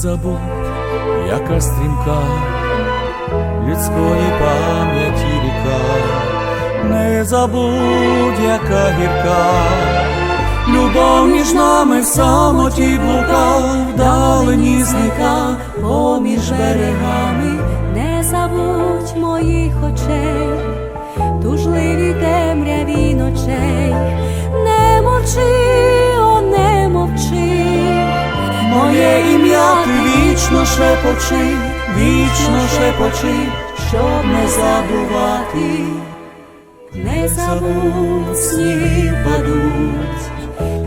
забудь, яка стрімка людської пам'яті ріка, не забудь, яка гірка, любов між нами в самоті блука, вдалині зника, поміж берегами, не забудь моїх очей, тужливі темряві вічно шепочи, вічно шепочи, щоб не забувати, не забудь, сніги падуть,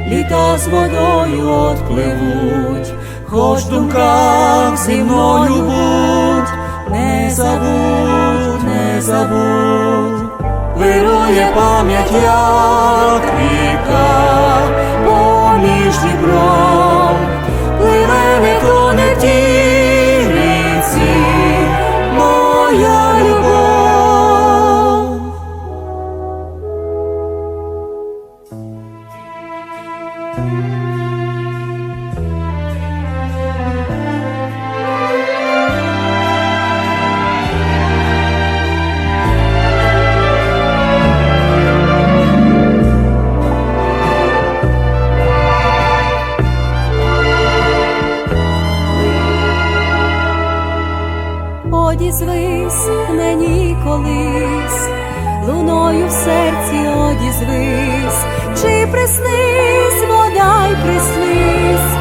літа з водою отпливуть, хоч думках зі мною будь, не забудь, не забудь, вирує пам'ять, як ріка, поміж Дніпром, моя любов. Одізвись мені колись, луною в серці одізвись, чи приснись, бодай приснись,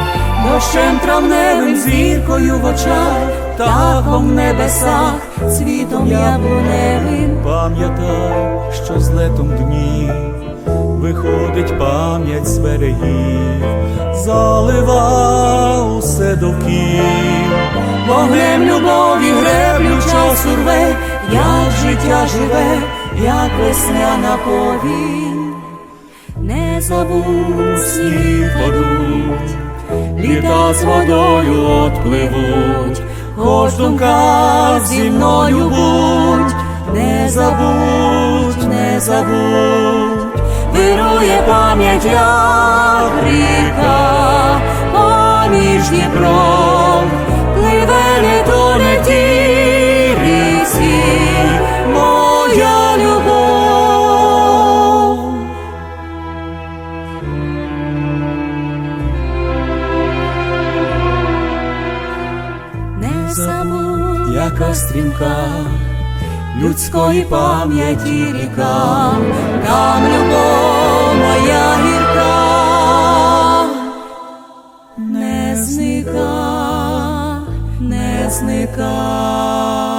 Дощем травневим зіркою в очах, птахом в небесах, світом яблуневим, Пам'ятай, що з летом днів виходить пам'ять з берегів, залива усе довкіл, вогнем любові греблю рве, як життя живе, як весняна повінь. не забудь сніг падуть, літа з водою отпливуть, хоч думка зі мною будь, не забудь, не забудь, вирує пам'ять, як ріка, поміж Дніпром, пливе не яко стрімка людської пам'яті ріка, там любов моя гірка, не зника, не зника.